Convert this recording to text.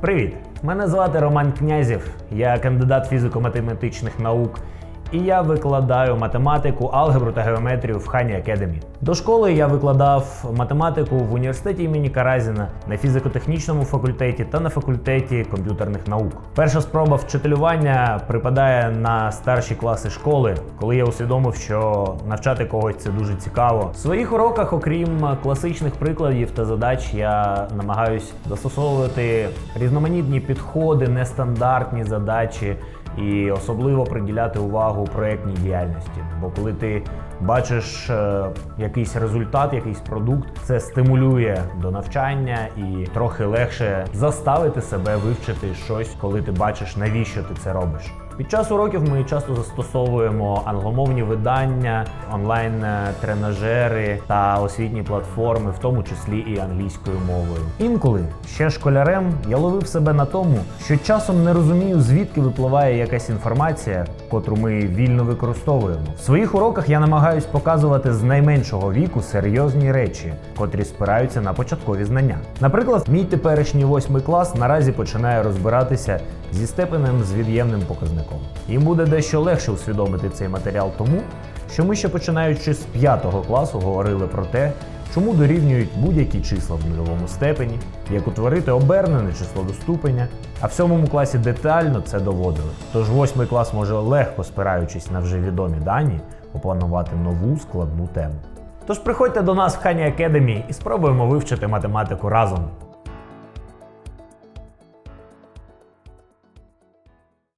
Привіт! Мене звати Роман Князів. я кандидат фізико-математичних наук. І я викладаю математику, алгебру та геометрію в Хані Академі. До школи я викладав математику в університеті імені Каразіна на фізико-технічному факультеті та на факультеті комп'ютерних наук. Перша спроба вчителювання припадає на старші класи школи, коли я усвідомив, що навчати когось це дуже цікаво. В своїх уроках, окрім класичних прикладів та задач, я намагаюсь застосовувати різноманітні підходи, нестандартні задачі і особливо приділяти увагу проєктній діяльності. Бо коли ти бачиш е, якийсь результат, якийсь продукт, це стимулює до навчання і трохи легше заставити себе вивчити щось, коли ти бачиш, навіщо ти це робиш. Під час уроків ми часто застосовуємо англомовні видання, онлайн-тренажери та освітні платформи, в тому числі і англійською мовою. Інколи ще школярем я ловив себе на тому, що часом не розумію, звідки випливає якась інформація, котру ми вільно використовуємо. В своїх уроках я намагаюсь показувати з найменшого віку серйозні речі, котрі спираються на початкові знання. Наприклад, мій теперішній восьмий клас наразі починає розбиратися зі степенем з від'ємним показником. Їм буде дещо легше усвідомити цей матеріал тому, що ми ще починаючи з 5 класу говорили про те, чому дорівнюють будь-які числа в нульовому степені, як утворити обернене число до ступеня, а в сьомому класі детально це доводили. Тож восьмий клас може легко спираючись на вже відомі дані, опанувати нову складну тему. Тож приходьте до нас в Хані Академі і спробуємо вивчити математику разом.